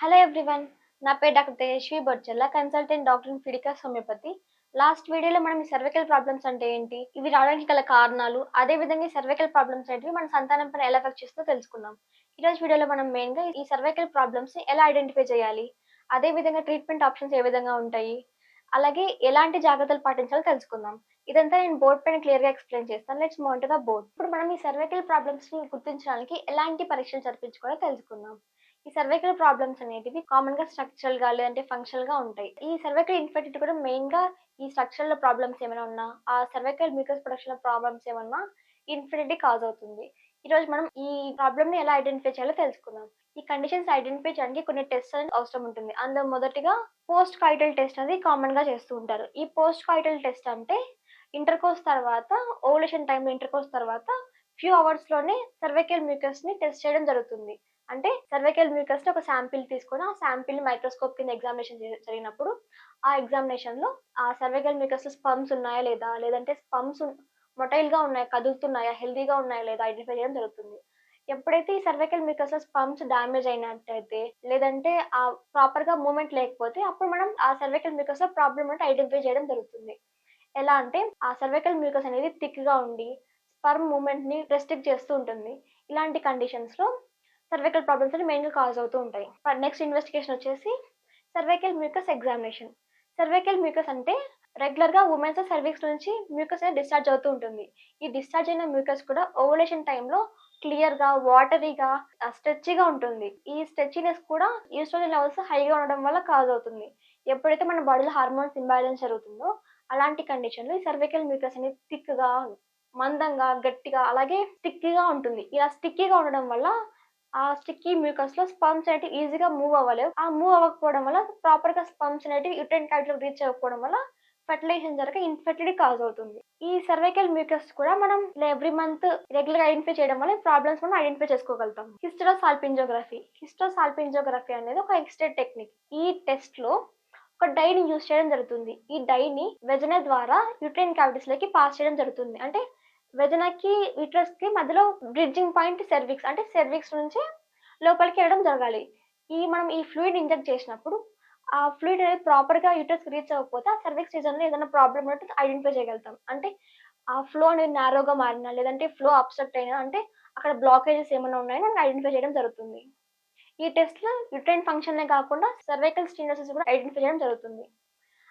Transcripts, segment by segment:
Hello everyone నా పేరు doctor Tejaswi Bodchella consultant doctor ఫిడికా Fiticus homeopathy last వీడియోలో మనం ఈ సర్వికల్ ప్రాబ్లమ్స్ అంటే ఏంటి? ఇవి రావడానికి గల కారణాలు అదే విధంగా ఈ సర్వికల్ ప్రాబ్లమ్స్ అనేవి మన సంతానం పైన ఎలా ఎఫెక్ట్ చేస్తుందో తెలుసుకుందాం. ఈ రోజు వీడియోలో మనం మెయిన్గా ఈ సర్వికల్ ప్రాబ్లమ్స్ని ఎలా ఐడెంటిఫై చేయాలి? అదే విధంగా ట్రీట్మెంట్ ఆప్షన్స్ ఏ విధంగా ఉంటాయి? అలాగే ఎలాంటి జాగ్రత్తలు పాటించాలో తెలుసుకుందాం. ఇదంతా నేను బోర్డ్ పైన క్లియర్గా ఎక్స్ప్లెయిన్ చేస్తాను. లెట్స్ మౌంట్ ద బోర్డ్ ఇప్పుడు మనం ఈ సర్వైకల్ ప్రాబ్లమ్స్ని గుర్తించడానికి ఎలాంటి పరీక్షలు జరిపించుకోవాలో తెలుసుకుందాం. ఈ సర్వైకల్ ప్రాబ్లమ్స్ అనేటివి కామన్గా స్ట్రక్చరల్గా లేదంటే ఫంక్షనల్గా ఉంటాయి. ఈ సర్వైకల్ ఇన్ఫెక్టెడ్ కూడా మెయిన్గా ఈ స్ట్రక్చరల్ ప్రాబ్లమ్స్ ఏమైనా ఉన్నా ఆ సర్వైకల్ మ్యూకస్ ప్రొడక్షన్ ప్రాబ్లమ్స్ ఏమన్నా ఇన్ఫెక్టివిటీ కాజ్ అవుతుంది. ఈ రోజు మనం ఈ ప్రాబ్లమ్ని ఎలా ఐడెంటిఫై చేయాలో తెలుసుకుందాం. ఈ కండిషన్స్ ఐడెంటిఫై చేయడానికి కొన్ని టెస్ట్ అనేది అవసరం ఉంటుంది. అందులో మొదటిగా పోస్ట్ కాయిటల్ టెస్ట్ అనేది కామన్గా చేస్తూ ఉంటారు. ఈ పోస్ట్ కాయిటల్ టెస్ట్ అంటే ఇంటర్ కోర్స్ తర్వాత ఓవలేషన్ టైంలో ఇంటర్ కోర్స్ తర్వాత ఫ్యూ అవర్స్లోనే సర్వైకల్ మ్యూకస్ని టెస్ట్ చేయడం జరుగుతుంది. అంటే సర్వైకల్ మ్యూకస్ ఒక శాంపిల్ తీసుకొని ఆ శాంపిల్ మైక్రోస్కోప్ కింద ఎగ్జామినేషన్ జరిగినప్పుడు ఆ ఎగ్జామినేషన్లో ఆ సర్వైకల్ మ్యూకస్లో స్పమ్స్ ఉన్నాయా లేదా? లేదంటే స్పమ్స్ మొటైల్గా ఉన్నాయా? కదులుతున్నాయా? హెల్దీగా ఉన్నాయా? లేదా? ఐడెంటిఫై చేయడం జరుగుతుంది. ఎప్పుడైతే ఈ సర్వైకల్ మ్యూకస్ స్పమ్స్ డ్యామేజ్ అయినట్టయితే లేదంటే ఆ ప్రాపర్గా మూమెంట్ లేకపోతే అప్పుడు మనం ఆ సర్వైకల్ మ్యూకస్లో ప్రాబ్లమ్ అంటే ఐడెంటిఫై చేయడం జరుగుతుంది. ఎలా అంటే ఆ సర్వైకల్ మ్యూకస్ అనేది థిక్గా ఉండి స్పర్మ్ మూమెంట్ని రెస్ట్రిక్ట్ చేస్తూ ఉంటుంది. ఇలాంటి కండిషన్స్లో సర్వైకల్ ప్రాబ్లమ్స్ అని మెయిన్గా కాజ్ అవుతూ ఉంటాయి. నెక్స్ట్ ఇన్వెస్టిగేషన్ వచ్చేసి cervical mucus examination. Cervical mucus అంటే రెగ్యులర్గా ఉమెన్స్ సర్వీక్స్ నుంచి మ్యూకస్ అనేది డిశ్చార్జ్ అవుతూ ఉంటుంది. ఈ డిశ్చార్జ్ అయిన మ్యూకస్ కూడా ఓవలేషన్ టైంలో క్లియర్గా వాటరీగా స్ట్రెచ్గా ఉంటుంది. ఈ స్ట్రెచ్నెస్ కూడా ఈస్ట్రోజన్ లెవెల్స్ హైగా ఉండడం వల్ల కాజ్ అవుతుంది. ఎప్పుడైతే మన బాడీలో హార్మోన్స్ ఇంబ్యాలెన్స్ జరుగుతుందో అలాంటి కండిషన్లో ఈ సర్వైకల్ మ్యూకస్ అనేది థిక్గా మందంగా గట్టిగా అలాగే స్టిక్కీగా ఉంటుంది. ఇలా స్టిక్కీగా ఉండడం వల్ల ఆ స్టిక్కీ మ్యూకస్లో స్పమ్స్ అనేటివి ఈజీగా మూవ్ అవ్వలేవు. ఆ మూవ్ అవ్వకపోవడం వల్ల ప్రాపర్గా స్పమ్స్ అనేటివి యుటెన్లో రీచ్ అవ్వకపోవడం వల్ల ఫెర్టిలైజేషన్ జరగ ఇన్ఫెర్టిలిటీ కాజ్ అవుతుంది. ఈ సర్వైకల్ మ్యూకస్ కూడా మనం ఎవ్రీ మంత్ రెగ్యులర్ ఐడెంటిఫై చేయడం వల్ల ప్రాబ్లమ్స్ మనం ఐడెంటిఫై చేసుకోగలుగుతాం. హిస్టోసాల్పింజోగ్రఫీ హిస్టోసాల్పింజోగ్రఫీ అనేది ఒక ఎక్స్టే టెక్నిక్ ఈ టెస్ట్లో ఒక డైని యూజ్ చేయడం జరుగుతుంది. ఈ డైని వెజన ద్వారా యూట్రైన్ క్యావిటీస్లోకి పాస్ చేయడం జరుగుతుంది. అంటే వెజనకి యూట్రస్కి మధ్యలో బ్రిడ్జింగ్ పాయింట్ సెర్విక్స్ అంటే సెర్విక్స్ నుంచి లోపలికి వెళ్ళడం జరగాలి. ఈ మనం ఈ ఫ్లూయిడ్ ఇంజెక్ట్ చేసినప్పుడు ఆ ఫ్లూయిడ్ అనేది ప్రాపర్గా యూట్రస్ రీచ్ అవ్వకపోతే ఆ సర్విక్స్ రీజన్లో ఏదైనా ప్రాబ్లమ్ ఉన్నట్టు ఐడెంటిఫై చేయగలుగుతాం. అంటే ఆ ఫ్లో అనేది నారోగా మారినా లేదంటే ఫ్లో అప్సెక్ట్ అయినా అంటే అక్కడ బ్లాకేజెస్ ఏమైనా ఉన్నాయని మనకి ఐడెంటిఫై చేయడం జరుగుతుంది. ఈ టెస్ట్లో యూట్రైన్ ఫంక్షన్లే కాకుండా సర్వైకల్ స్టీనోసిస్ కూడా ఐడెంటిఫై చేయడం జరుగుతుంది.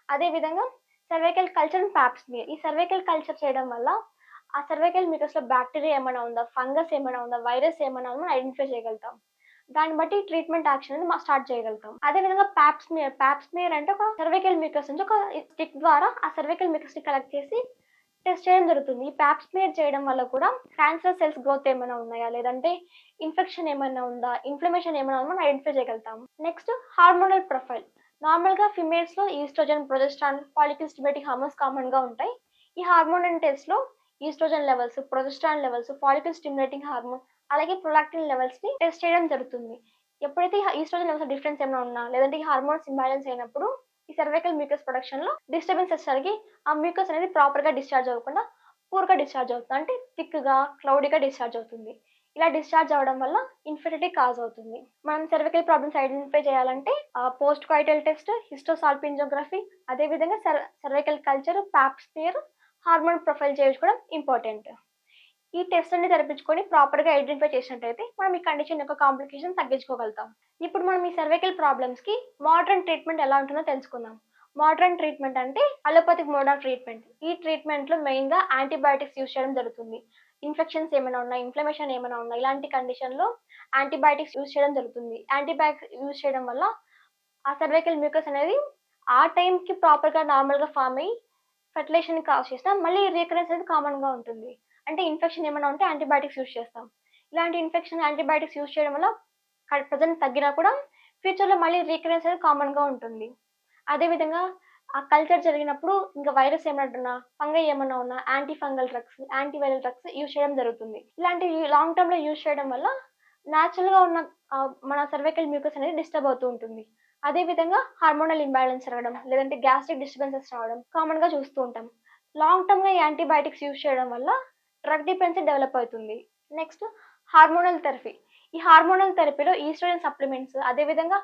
అదే విధంగా cervical culture and pap smear ఈ సర్వైకల్ కల్చర్ చేయడం వల్ల ఆ సర్వైకల్ మ్యూకస్లో బ్యాక్టీరియా ఏమైనా ఉందా? ఫంగస్ ఏమైనా ఉందా? వైరస్ ఏమైనా ఉందా? ఐడెంటిఫై చేయగలుగుతాం. దాన్ని బట్టి ట్రీట్మెంట్ యాక్షన్ అనేది మనం స్టార్ట్ చేయగలుగుతాం. అదే విధంగా ప్యాప్స్మియర్ ప్యాప్స్మియర్ అంటే ఒక సర్వైకల్ మ్యూకస్ నుంచి ఒక స్టిక్ ద్వారా ఆ సర్వైకల్ మ్యూకస్ని కలెక్ట్ చేసి టెస్ట్ చేయడం జరుగుతుంది. ఈ ప్యాప్స్మియర్ చేయడం వల్ల కూడా క్యాన్సర్ సెల్స్ గ్రోత్ ఏమైనా ఉన్నాయా? లేదంటే ఇన్ఫెక్షన్ ఏమైనా ఉందా? ఇన్ఫ్లమేషన్ ఏమైనా ఉందా? మనం ఐడెంటిఫై చేయగలుగుతాం. నెక్స్ట్ హార్మోనల్ ప్రొఫైల్ నార్మల్గా ఫిమేల్స్లో oestrogen progesterone follicle stimulating hormones కామన్గా ఉంటాయి. ఈ హార్మోన్ టెస్ట్లో oestrogen levels progesterone levels follicle stimulating hormone అలాగే ప్రొలాక్టిన్ లెవెల్స్ని టెస్ట్ చేయడం జరుగుతుంది. ఎప్పుడైతే ఈస్ట్రోజన్ లెవెల్స్ డిఫరెన్స్ ఏమైనా ఉన్నా లేదంటే ఈ హార్మోన్స్ ఇంబ్యాలెన్స్ అయినప్పుడు ఈ సర్వైకల్ మ్యూకస్ ప్రొడక్షన్లో డిస్టర్బెన్స్ వచ్చేసరికి ఆ మ్యూకస్ అనేది ప్రాపర్గా డిశ్చార్జ్ అవ్వకుండా పూర్గా డిశ్చార్జ్ అవుతుంది. అంటే థిక్గా క్లౌడీగా డిశ్చార్జ్ అవుతుంది. ఇలా డిశ్చార్జ్ అవడం వల్ల ఇన్ఫెర్టిలిటీ కాజ్ అవుతుంది. మనం సర్వికల్ ప్రాబ్లమ్స్ ఐడెంటిఫై చేయాలంటే పోస్ట్ క్వైటల్ టెస్ట్ హిస్టోసాల్పింజోగ్రఫీ అదే విధంగా cervical culture pap smear hormone profile చేయించుకోవడం ఇంపార్టెంట్ ఈ టెస్ట్ అన్ని తెరపించుకొని ప్రాపర్గా ఐడెంటిఫై చేసినట్టయితే మనం ఈ కండిషన్ యొక్క కాంప్లికేషన్ తగ్గించుకోగలుగుతాం. ఇప్పుడు మనం ఈ సర్వైకల్ ప్రాబ్లమ్స్కి మోడర్న్ ట్రీట్మెంట్ ఎలా ఉంటుందో తెలుసుకుందాం. మోడర్న్ ట్రీట్మెంట్ అంటే అలోపతిక్ మోడ్ ఆఫ్ ట్రీట్మెంట్ ఈ ట్రీట్మెంట్లో మెయిన్గా యాంటీబయాటిక్స్ యూజ్ చేయడం జరుగుతుంది. ఇన్ఫెక్షన్స్ ఏమైనా ఉన్నా ఇన్ఫ్లమేషన్ ఏమైనా ఉన్నా ఇలాంటి కండిషన్లో యాంటీబయాటిక్స్ యూజ్ చేయడం జరుగుతుంది. యాంటీబయాటిక్స్ యూజ్ చేయడం వల్ల ఆ సర్వైకల్ మ్యూకస్ అనేది ఆ టైంకి ప్రాపర్గా నార్మల్గా ఫామ్ అయ్యి ఫర్టిలైజేషన్ కాజ్ చేసినా మళ్ళీ రీకరెన్స్ అనేది కామన్గా ఉంటుంది. అంటే ఇన్ఫెక్షన్ ఏమైనా ఉంటే యాంటీబయాటిక్స్ యూజ్ చేస్తాం. ఇలాంటి ఇన్ఫెక్షన్ యాంటీబయాటిక్స్ యూజ్ చేయడం వల్ల ప్రజెంట్ తగ్గినా కూడా ఫ్యూచర్లో మళ్ళీ రీకరెన్స్ అనేది కామన్గా ఉంటుంది. అదేవిధంగా ఆ కల్చర్ జరిగినప్పుడు ఇంకా వైరస్ ఏమైనా ఉన్నా ఫంగై ఏమైనా ఉన్నా anti fungal drugs antiviral drugs use చేయడం జరుగుతుంది. ఇలాంటి లాంగ్ టర్మ్లో యూజ్ చేయడం వల్ల న్యాచురల్గా ఉన్న మన సర్వైకల్ మ్యూకస్ అనేది డిస్టర్బ్ అవుతూ ఉంటుంది. అదే విధంగా హార్మోనల్ ఇంబ్యాలెన్స్ జరగడం లేదంటే గ్యాస్ట్రిక్ డిస్టర్బెన్సెస్ రావడం కామన్గా చూస్తూ ఉంటాం. లాంగ్ టర్మ్గా యాంటీబయాటిక్స్ యూజ్ చేయడం వల్ల డ్రగ్ డిపెండెన్సీ డెవలప్ అవుతుంది. నెక్స్ట్ హార్మోనల్ థెరపీ ఈ హార్మోనల్ థెరపీలో ఈస్ట్రోజన్ సప్లిమెంట్స్ అదేవిధంగా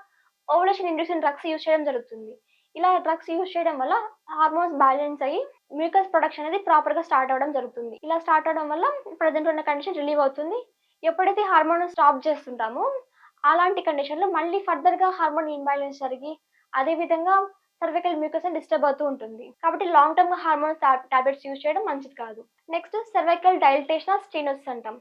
ఓవలేషన్ ఇండ్యూసింగ్ డ్రగ్స్ యూజ్ చేయడం జరుగుతుంది. ఇలా డ్రగ్స్ యూజ్ చేయడం వల్ల హార్మోన్స్ బ్యాలెన్స్ అయ్యి మ్యూకస్ ప్రొడక్షన్ అనేది ప్రాపర్గా స్టార్ట్ అవడం జరుగుతుంది. ఇలా స్టార్ట్ అవడం వల్ల ప్రజెంట్ ఉన్న కండిషన్ రిలీవ్ అవుతుంది. ఎప్పుడైతే హార్మోన్ స్టాప్ చేస్తుంటామో అలాంటి కండిషన్లో మళ్ళీ ఫర్దర్గా హార్మోన్ ఇంబ్యాలెన్స్ జరిగి అదేవిధంగా సర్వికల్ మ్యూకస్ డిస్టర్బ్ అవుతూ ఉంటుంది. కాబట్టి long term hormone tablets use చేయడం మంచిది కాదు. నెక్స్ట్ సర్వైకల్ డైల్టేషన్ స్టీనోసిస్ అంటాం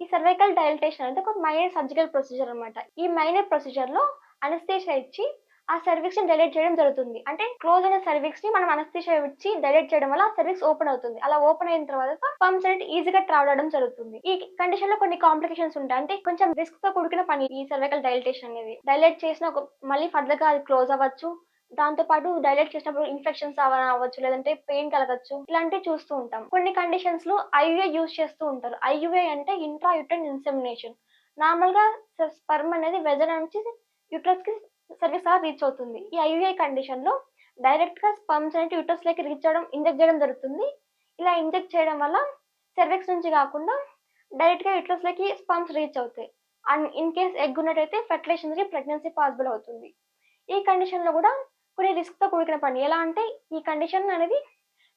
ఈ సర్వైకల్ డైల్టేషన్ అనేది ఒక మైనర్ సర్జికల్ ప్రొసీజర్ అనమాట ఈ మైనర్ ప్రొసీజర్లో అనస్థేషియా ఇచ్చి ఆ సర్వీక్స్ని డైలెట్ చేయడం జరుగుతుంది. అంటే క్లోజ్ అయిన సర్వీక్స్ని మనం అనస్థేషియా ఇచ్చి డైలెట్ చేయడం వల్ల ఆ సర్వీక్స్ ఓపెన్ అవుతుంది. అలా ఓపెన్ అయిన తర్వాత పంప్స్ అనేది ఈజీగా ట్రావెల్ అవడం జరుగుతుంది. ఈ కండిషన్లో కొన్ని కాంప్లికేషన్స్ ఉంటాయి. అంటే కొంచెం రిస్క్తో కూడుకున్న పని ఈ సర్వైకల్ డైలటేషన్ అనేది. డైలెట్ చేసిన ఒక మళ్ళీ ఫర్దర్గా అది క్లోజ్ అవ్వచ్చు. దాంతో పాటు డైలెట్ చేసినప్పుడు ఇన్ఫెక్షన్స్ అవ్వచ్చు. లేదంటే పెయిన్ కలగచ్చు. ఇలాంటివి చూస్తూ ఉంటాం. కొన్ని కండిషన్స్లో ఐయుఏ యూజ్ చేస్తూ ఉంటారు. ఐయుఏ అంటే ఇంట్రా యూటన్ ఇన్సెమినేషన్ నార్మల్గా స్పర్మ్ అనేది వెజర్ నుంచి యుట్రస్కి సర్వీస్గా రీచ్ అవుతుంది. ఈ ఐవిఐ కండిషన్లో డైరెక్ట్గా స్పర్మ్స్ అనేది రీచ్ అవడం ఇంజెక్ట్ చేయడం జరుగుతుంది. ఇలా ఇంజెక్ట్ చేయడం వల్ల సర్వీక్స్ నుంచి కాకుండా డైరెక్ట్గా యూట్రస్ రీచ్ అవుతాయి. అండ్ ఇన్ కేస్ ఎగ్ ఉన్నట్టయితే ఫెర్టిలైజేషన్కి ప్రెగ్నెన్సీ పాసిబుల్ అవుతుంది. ఈ కండిషన్లో కూడా కొన్ని రిస్క్తో కూడిన పని. ఎలా అంటే ఈ కండిషన్ అనేది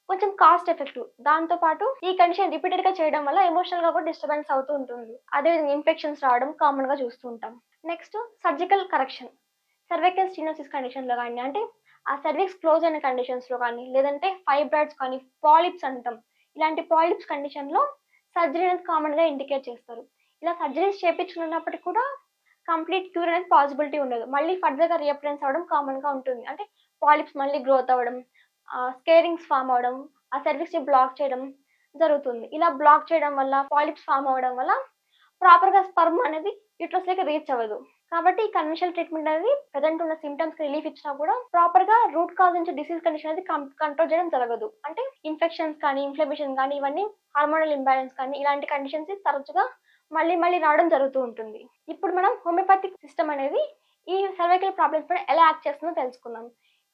కొంచెం కాస్ట్ ఎఫెక్టివ్ దాంతో పాటు ఈ కండిషన్ రిపీటెడ్గా చేయడం వల్ల ఎమోషనల్గా కూడా డిస్టర్బెన్స్ అవుతూ ఉంటుంది. అదేవిధంగా ఇన్ఫెక్షన్స్ రావడం కామన్గా చూస్తూ ఉంటాం. Next surgical correction cervical stenosis కండిషన్లో కానీ అంటే ఆ సర్వీక్స్ క్లోజ్ అయిన కండిషన్స్లో కానీ లేదంటే ఫైబ్రాయిడ్స్ కానీ పాలిప్స్ అంటాం. ఇలాంటి పాలిప్స్ కండిషన్లో సర్జరీ అనేది కామన్గా ఇండికేట్ చేస్తారు. ఇలా సర్జరీస్ చేయించుకున్నప్పటికీ కూడా కంప్లీట్ క్యూర్ అనేది పాసిబిలిటీ ఉండదు. మళ్ళీ ఫర్దర్గా అవ్వడం కామన్గా ఉంటుంది. అంటే పాలిప్స్ మళ్ళీ గ్రోత్ అవ్వడం స్కేరింగ్స్ ఫామ్ అవడం ఆ సర్వీస్ని బ్లాక్ చేయడం జరుగుతుంది. ఇలా బ్లాక్ చేయడం వల్ల పాలిప్స్ ఫామ్ అవ్వడం వల్ల ప్రాపర్గా స్పర్మ్ అనేది యూట్రస్లోకి రీచ్ అవ్వదు. కాబట్టి ఈ కన్వెన్షనల్ ట్రీట్మెంట్ అనేది ప్రజెంట్ ఉన్న సిమ్టమ్స్ రిలీఫ్ ఇచ్చినా కూడా ప్రాపర్గా రూట్ కాజ్ నుంచి డిసీజ్ కండిషన్ అనేది కంట్రోల్ చేయడం జరగదు. అంటే ఇన్ఫెక్షన్స్ కానీ ఇన్ఫ్లమేషన్ కానీ ఇవన్నీ హార్మోనల్ ఇంబ్యాలెన్స్ కానీ ఇలాంటి కండిషన్స్ తరచుగా మళ్ళీ మళ్ళీ రావడం జరుగుతూ ఉంటుంది. ఇప్పుడు మనం హోమియోపతిక్ సిస్టమ్ అనేది ఈ సర్వైకల్ ప్రాబ్లమ్స్ పైన ఎలా యాక్ట్ చేస్తుందో తెలుసుకుందాం.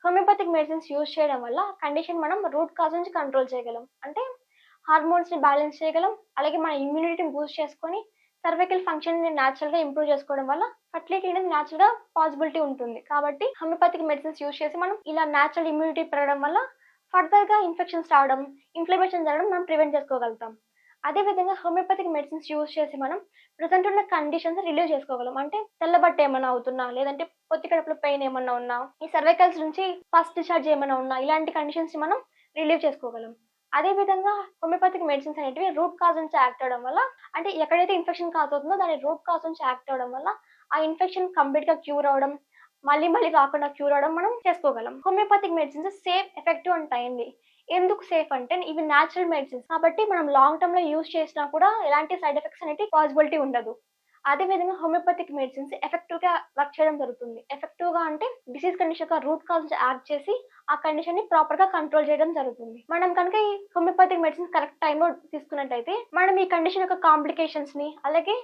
హోమియోపతిక్ మెడిసిన్స్ యూజ్ చేయడం వల్ల కండిషన్ మనం రూట్ కాజ్ నుంచి కంట్రోల్ చేయగలం. అంటే హార్మోన్స్ని బ్యాలెన్స్ చేయగలం. అలాగే మన ఇమ్యూనిటీని బూస్ట్ చేసుకొని సర్వైకల్ ఫంక్షన్ని న్యాచురల్గా ఇంప్రూవ్ చేసుకోవడం వల్ల ఫర్టిలిటీ అనేది న్యాచురల్గా పాసిబిలిటీ ఉంటుంది. కాబట్టి హోమియోపతిక్ మెడిసిన్స్ యూజ్ చేసి మనం ఇలా న్యాచురల్ ఇమ్యూనిటీ పెరగడం వల్ల ఫర్దర్గా ఇన్ఫెక్షన్స్ రావడం ఇన్ఫ్లమేషన్ జరగడం మనం ప్రివెంట్ చేసుకోగలుగుతాం. అదే విధంగా హోమియోపతిక్ మెడిసిన్స్ యూజ్ చేసి మనం ప్రజెంట్ ఉన్న కండిషన్స్ రిలీవ్ చేసుకోగలం. అంటే తెల్లబట్ట ఏమైనా అవుతున్నా లేదంటే పొత్తి కడుపులో పెయిన్ ఏమైనా ఉన్నా ఈ సర్వైకల్స్ నుంచి ఫస్ట్ డిశ్చార్జ్ ఏమైనా ఉన్నా ఇలాంటి కండిషన్స్ మనం రిలీవ్ చేసుకోగలం. అదే విధంగా హోమియోపతిక్ మెడిసిన్స్ అనేటివి రూట్ కాజ్ నుంచి యాక్ట్ అవడం వల్ల అంటే ఎక్కడైతే ఇన్ఫెక్షన్ కాజ్ అవుతుందో దాని రూట్ కాజ్ నుంచి యాక్ట్ అవడం వల్ల ఆ ఇన్ఫెక్షన్ కంప్లీట్గా క్యూర్ అవడం మళ్ళీ మళ్ళీ కాకుండా క్యూర్ అవడం మనం చేసుకోగలం. హోమియోపతిక్ మెడిసిన్స్ సేఫ్ ఎఫెక్టివ్ ఉంటాయండి ఎందుకు సేఫ్ అంటే ఇవి న్యాచురల్ మెడిసిన్స్ కాబట్టి మనం లాంగ్ టర్మ్లో యూజ్ చేసినా కూడా ఎలాంటి సైడ్ ఎఫెక్ట్స్ అనేవి పాసిబిలిటీ ఉండదు. అదే విధంగా హోమియోపతిక్ మెడిసిన్స్ ఎఫెక్టివ్గా వర్క్ చేయడం జరుగుతుంది. ఎఫెక్టివ్గా అంటే disease condition root cause add చేసి ఆ కండిషన్ని ప్రాపర్గా కంట్రోల్ చేయడం జరుగుతుంది. మనం కనుక ఈ హోమియోపతిక్ మెడిసిన్స్ కరెక్ట్ టైంలో తీసుకున్నట్టయితే మనం ఈ కండిషన్ యొక్క కాంప్లికేషన్స్ని అలాగే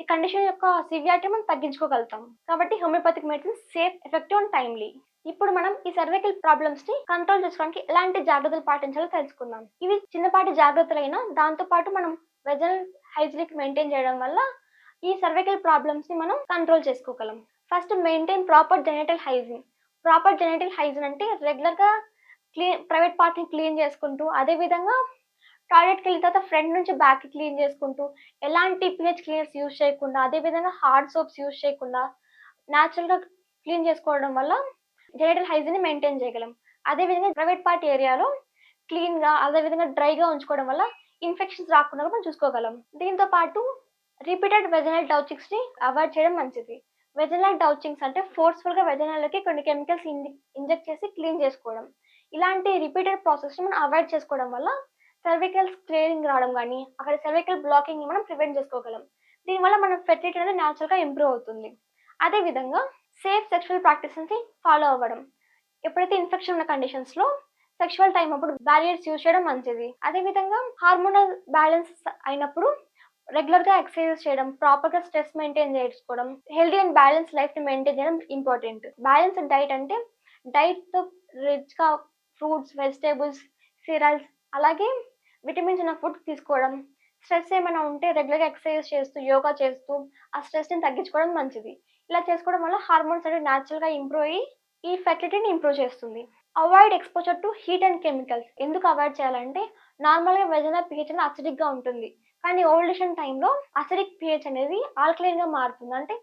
ఈ కండిషన్ యొక్క సివియారిటీ మనం తగ్గించుకోగలుగుతాం. కాబట్టి homeopathic medicines safe effective and timely ఇప్పుడు మనం ఈ సర్వైకల్ ప్రాబ్లమ్స్ని కంట్రోల్ చేసుకోవడానికి ఎలాంటి జాగ్రత్తలు పాటించాలో తెలుసుకుందాం. ఇవి చిన్నపాటి జాగ్రత్తలైనా దాంతో పాటు మనం వెజల్ హైజీనిక్ మెయింటైన్ చేయడం వల్ల ఈ సర్వైకల్ ప్రాబ్లమ్స్ని మనం కంట్రోల్ చేసుకోగలం. First maintain proper genital hygiene proper genital hygiene అంటే రెగ్యులర్గా క్లీన్ ప్రైవేట్ పార్ట్ని క్లీన్ చేసుకుంటూ అదే విధంగా టాయిలెట్కి వెళ్ళిన తర్వాత ఫ్రంట్ నుంచి బ్యాక్ క్లీన్ చేసుకుంటూ ఎలాంటి పిహెచ్ క్లీనర్స్ యూజ్ చేయకుండా అదే విధంగా హార్డ్ సోప్స్ యూజ్ చేయకుండా న్యాచురల్గా క్లీన్ చేసుకోవడం వల్ల జెనటల్ హైజీన్ మెయింటైన్ చేయగలం. అదే విధంగా ప్రైవేట్ పార్ట్ ఏరియాలో క్లీన్గా అదేవిధంగా అదే విధంగా డ్రైగా ఉంచుకోవడం వల్ల ఇన్ఫెక్షన్స్ రాకుండా మనం చూసుకోగలం. దీంతో పాటు రిపీటెడ్ వెజనల్ డౌచింగ్స్ అవాయిడ్ చేయడం మంచిది. వెజనల్ డౌచింగ్స్ అంటే ఫోర్స్ఫుల్గా వెజనల్లోకి కొన్ని కెమికల్స్ ఇంజెక్ట్ చేసి క్లీన్ చేసుకోవడం. ఇలాంటి రిపీటెడ్ ప్రాసెస్ని మనం అవాయిడ్ చేసుకోవడం వల్ల సర్వికల్ క్లియరింగ్ రావడం కానీ అక్కడ సర్వికల్ బ్లాకింగ్ మనం ప్రివెంట్ చేసుకోగలం. దీనివల్ల మన ఫెర్టిలిటీ అనేది న్యాచురల్గా ఇంప్రూవ్ అవుతుంది. అదేవిధంగా సేఫ్ సెక్షువల్ ప్రాక్టీసెస్ని ఫాలో అవ్వడం. ఎప్పుడైతే ఇన్ఫెక్షన్ ఉన్న కండిషన్స్లో సెక్షువల్ టైం అప్పుడు బ్యారియర్స్ యూజ్ చేయడం మంచిది. అదే విధంగా హార్మోనల్ బ్యాలెన్స్ అయినప్పుడు రెగ్యులర్గా ఎక్సర్సైజ్ చేయడం ప్రాపర్గా స్ట్రెస్ మెయింటైన్ చేసుకోవడం హెల్దీ అండ్ బ్యాలెన్స్ లైఫ్ని మెయింటైన్ చేయడం ఇంపార్టెంట్ బ్యాలెన్స్ డైట్ అంటే డైట్తో రిచ్గా ఫ్రూట్స్ వెజిటేబుల్స్ సిరల్స్ అలాగే విటమిన్స్ ఉన్న ఫుడ్ తీసుకోవడం. స్ట్రెస్ ఏమైనా ఉంటే రెగ్యులర్గా ఎక్సర్సైజ్ చేస్తూ యోగా చేస్తూ ఆ స్ట్రెస్ని తగ్గించుకోవడం మంచిది. ఇలా చేసుకోవడం వల్ల హార్మోన్స్ అనేవి న్యాచురల్గా ఇంప్రూవ్ అయ్యి ఈ ఫెర్టిలిటీని ఇంప్రూవ్ చేస్తుంది. Avoid exposure to heat and chemicals ఎందుకు అవాయిడ్ చేయాలంటే నార్మల్గా వెజన పిహెచ్ అనేది అసిడిక్గా ఉంటుంది. కానీ ఓల్డేషన్ టైంలో అసిడిక్ పిహెచ్ అనేది ఆల్కలైన్గా మారుతుంది. అంటే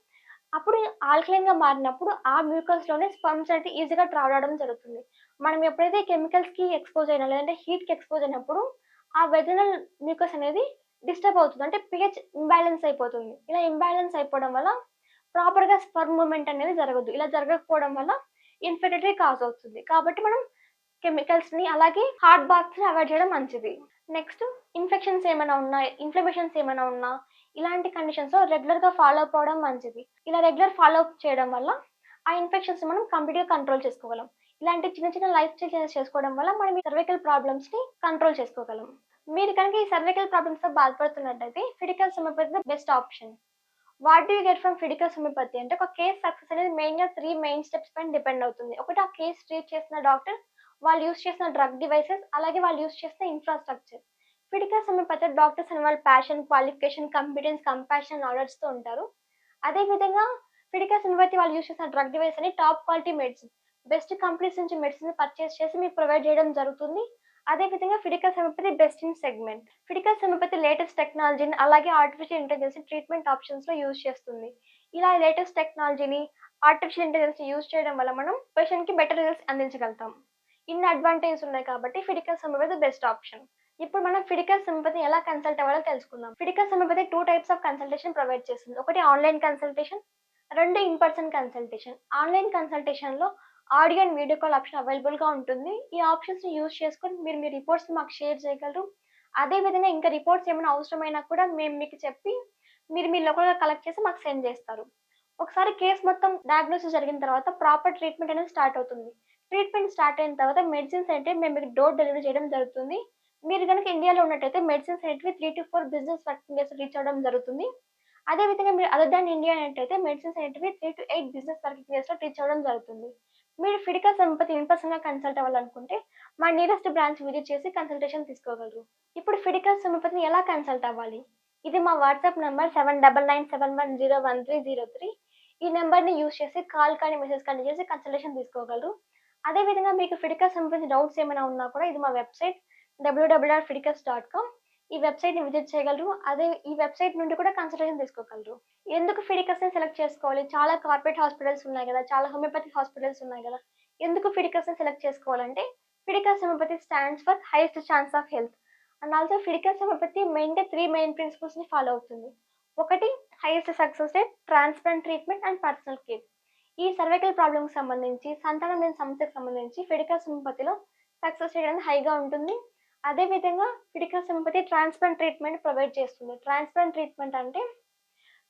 అప్పుడు ఆల్కలైన్గా మారినప్పుడు ఆ మ్యూకస్లోనే స్పర్మ్స్ అనేది ఈజీగా ట్రావెల్ అవడం జరుగుతుంది. మనం ఎప్పుడైతే కెమికల్స్కి ఎక్స్పోజ్ అయినా లేదంటే హీట్కి ఎక్స్పోజ్ అయినప్పుడు ఆ వెజనల్ మ్యూకస్ అనేది డిస్టర్బ్ అవుతుంది. అంటే పిహెచ్ ఇంబ్యాలెన్స్ అయిపోతుంది. ఇలా ఇంబ్యాలెన్స్ అయిపోవడం వల్ల ప్రాపర్గా స్పర్మ్ మూమెంట్ అనేది జరగదు. ఇలా జరగకపోవడం వల్ల ఇన్ఫెర్టిలిటీ కాజ్ అవుతుంది. కాబట్టి మనం కెమికల్స్ని అలాగే హాట్ బాత్స్ని అవాయిడ్ చేయడం మంచిది. నెక్స్ట్ ఇన్ఫెక్షన్స్ ఏమైనా ఉన్నా ఇన్ఫ్లమేషన్స్ ఏమైనా ఉన్నా ఇలాంటి కండిషన్స్లో రెగ్యులర్గా ఫాలో అప్ అవడం మంచిది. ఇలా రెగ్యులర్ ఫాలో అప్ చేయడం వల్ల ఆ ఇన్ఫెక్షన్స్ మనం కంప్లీట్గా కంట్రోల్ చేసుకోగలం. ఇలాంటి చిన్న చిన్న లైఫ్ స్టైల్ చేంజెస్ చేసుకోవడం వల్ల మనం ఈ సర్వైకల్ ప్రాబ్లమ్స్ని కంట్రోల్ చేసుకోగలం. మీరు కనుక ఈ సర్వైకల్ ప్రాబ్లమ్స్తో బాధపడుతున్నట్టయితే Fiticus homeopathy best option what do get from Fiticus homeopathy అంటే ఒక కేస్ సక్సెస్ అనేది మెయిన్గా త్రీ మెయిన్ స్టెప్స్ పైన డిపెండ్ అవుతుంది. ఒకటి ఆ కేస్ ట్రీట్ చేసిన డాక్టర్ వాళ్ళు యూస్ చేసిన డ్రగ్ డివైసెస్ అలాగే వాళ్ళు యూస్ చేసిన ఇన్ఫ్రాస్ట్రక్చర్ ఫిడికల్ ప్రతి డాక్టర్స్ అని వాళ్ళ ప్యాషన్ క్వాలిఫికేషన్ కంపిటెన్స్ కంపాషన్ నాలెడ్జ్తో ఉంటారు. అదేవిధంగా ఫిడికల్ సమపతి వాళ్ళు యూస్ చేసిన డ్రగ్ డివైస్ అని top quality medicine best companies నుంచి మెడిసిన్ పర్చేస్ చేసి మీకు ప్రొవైడ్ చేయడం జరుగుతుంది. అదేవిధంగా Fiticus homeopathy best in segment Fiticus homeopathy latest టెక్నాలజీని అలాగే ఆర్టిఫిషియల్ ఇంటెలిజెన్స్ ట్రీట్మెంట్ ఆప్షన్స్లో యూజ్ చేస్తుంది. ఇలా లేటెస్ట్ టెక్నాలజీని ఆర్టిఫిషియల్ ఇంటెలిజెన్స్ యూజ్ చేయడం వల్ల మనం పేషెంట్కి బెటర్ రిజల్ట్స్ అందించగలుగుతాం. ఇన్ని అడ్వాంటేజ్ ఉన్నాయి కాబట్టి ఫిడికల్ సెమపతి బెస్ట్ ఆప్షన్ ఇప్పుడు మనం ఫిడికల్ సింపతి ఎలా కన్సల్ట్ అవ్వాలో తెలుసుకుందాం. Fiticus homeopathy two types of consultation provide చేస్తుంది. ఒకటి ఆన్లైన్ కన్సల్టేషన్ రెండు in person consultation online కన్సల్టేషన్లో audio and video call option అవైలబుల్గా ఉంటుంది. ఈ ఆప్షన్స్ని యూజ్ చేసుకొని మీరు మీ రిపోర్ట్స్ మాకు షేర్ చేయగలరు. అదేవిధంగా ఇంకా రిపోర్ట్స్ ఏమైనా అవసరమైనా కూడా మేము మీకు చెప్పి మీరు మీ లోకల్గా కలెక్ట్ చేసి మాకు సెండ్ చేస్తారు. ఒకసారి కేసు మొత్తం డయాగ్నోసిస్ జరిగిన తర్వాత ప్రాపర్ ట్రీట్మెంట్ అనేది స్టార్ట్ అవుతుంది. ట్రీట్మెంట్ స్టార్ట్ అయిన తర్వాత మెడిసిన్స్ అంటే మేము మీకు డోర్ డెలివరీ చేయడం జరుగుతుంది. మీరు కనుక ఇండియాలో ఉన్నట్టయితే మెడిసిన్స్ అనేటివి three to four business working days reach అవ్వడం జరుగుతుంది. అదేవిధంగా మీరు అదర్ దాన్ ఇండియా అనేటైతే మెడిసిన్స్ అనేటివి three to eight business working డేస్లో రీచ్ అవ్వడం జరుగుతుంది. మీరు ఫిడికల్ సంపతి ఇన్ పర్సన్గా కన్సల్ట్ అవ్వాలనుకుంటే మా నియరెస్ట్ బ్రాంచ్ విజిట్ చేసి కన్సల్టేషన్ తీసుకోగలరు. ఇప్పుడు ఫిడికల్ సంపతిని ఎలా కన్సల్ట్ అవ్వాలి? ఇది మా WhatsApp number seven double nine seven one zero one three zero three ఈ నెంబర్ని యూస్ చేసి కాల్ కానీ మెసేజ్ కానీ చేసి కన్సల్టేషన్ తీసుకోగలరు. అదేవిధంగా మీకు ఫిడికల్ సంబంధించిన డౌట్స్ ఏమైనా ఉన్నా కూడా ఇది మా website WWW Fiticus dot com ఈ వెబ్సైట్ని విజిట్ చేయగలరు. అదే ఈ వెబ్సైట్ నుండి కూడా కన్సల్టేషన్ తీసుకోగలరు. ఎందుకు ఫిడికస్ని సెలెక్ట్ చేసుకోవాలి? చాలా కార్పొరేట్ హాస్పిటల్స్ ఉన్నాయి కదా. చాలా హోమియోపతి హాస్పిటల్స్ ఉన్నాయి కదా. ఎందుకు ఫిడికస్ని సెలెక్ట్ చేసుకోవాలంటే Fiticus homeopathy stands for highest chance of health and also Fiticus homeopathy main three main ప్రిన్సిపల్స్ని ఫాలో అవుతుంది. ఒకటి highest success rate transplant treatment and personal care ఈ సర్వైకల్ ప్రాబ్లమ్కి సంబంధించి సంతానం లేని సమస్యకు సంబంధించి ఫిడికల్ సింపతిలో సక్సెస్ రేట్ హైగా ఉంటుంది. అదేవిధంగా Fiticus homeopathy transplant treatment provide చేస్తుంది. ట్రాన్స్ప్లాంట్ ట్రీట్మెంట్ అంటే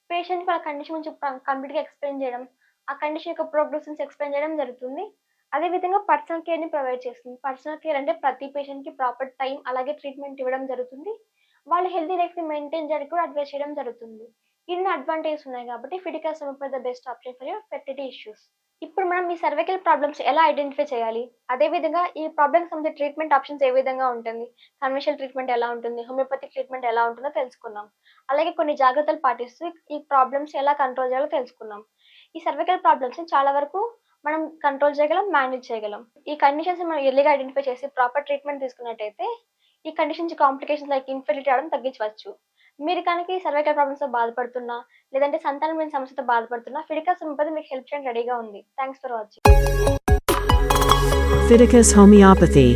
పేషెంట్కి వాళ్ళ కండిషన్ గురించి కంప్లీట్గా ఎక్స్ప్లెయిన్ చేయడం ఆ కండిషన్ యొక్క ప్రోగ్రెషన్స్ ఎక్స్ప్లెయిన్ చేయడం జరుగుతుంది. అదేవిధంగా పర్సనల్ కేర్ని ప్రొవైడ్ చేస్తుంది. పర్సనల్ కేర్ అంటే ప్రతి పేషెంట్కి ప్రాపర్ టైం అలాగే ట్రీట్మెంట్ ఇవ్వడం జరుగుతుంది. వాళ్ళ హెల్తీ లైఫ్ని మెయింటైన్ చేయడానికి కూడా అడ్వైస్ చేయడం జరుగుతుంది. ఇన్ని అడ్వాంటేజెస్ ఉన్నాయి కాబట్టి Fiticus homeopathy the best option for your fertility issues ఇప్పుడు మనం ఈ సర్వైకల్ ప్రాబ్లమ్స్ ఎలా ఐడెంటిఫై చేయాలి? అదేవిధంగా ఈ ప్రాబ్లమ్స్ సంబంధించిన ట్రీట్మెంట్ ఆప్షన్స్ ఏ విధంగా ఉంటుంది? కన్వెన్షనల్ ట్రీట్మెంట్ ఎలా ఉంటుంది? హోమియోపతిక్ ట్రీట్మెంట్ ఎలా ఉంటుందో తెలుసుకుందాం. అలాగే కొన్ని జాగ్రత్తలు పాటిస్తూ ఈ ప్రాబ్లమ్స్ ఎలా కంట్రోల్ చేయాలో తెలుసుకుందాం. ఈ సర్వైకల్ ప్రాబ్లమ్స్ని చాలా వరకు మనం కంట్రోల్ చేయగలం మేనేజ్ చేయగలం. ఈ కండిషన్స్ మనం ఎర్లీగా ఐడెంటిఫై చేసి ప్రాపర్ ట్రీట్మెంట్ తీసుకున్నట్టయితే ఈ కండిషన్స్ కాంప్లికేషన్స్ లైక్ ఇన్ఫెర్టిలిటీ అవడం తగ్గించవచ్చు. మీరు కనుక ఈ సర్వైకల్ ప్రాబ్లమ్స్తో బాధపడుతున్నా లేదంటే సంతానం లేని సమస్యతో బాధపడుతున్నా ఫిడికల్ హోమియోపతి మీకు హెల్ప్ చేయడానికి రెడీగా ఉంది. Thanks for watching Fiticus Homeopathy.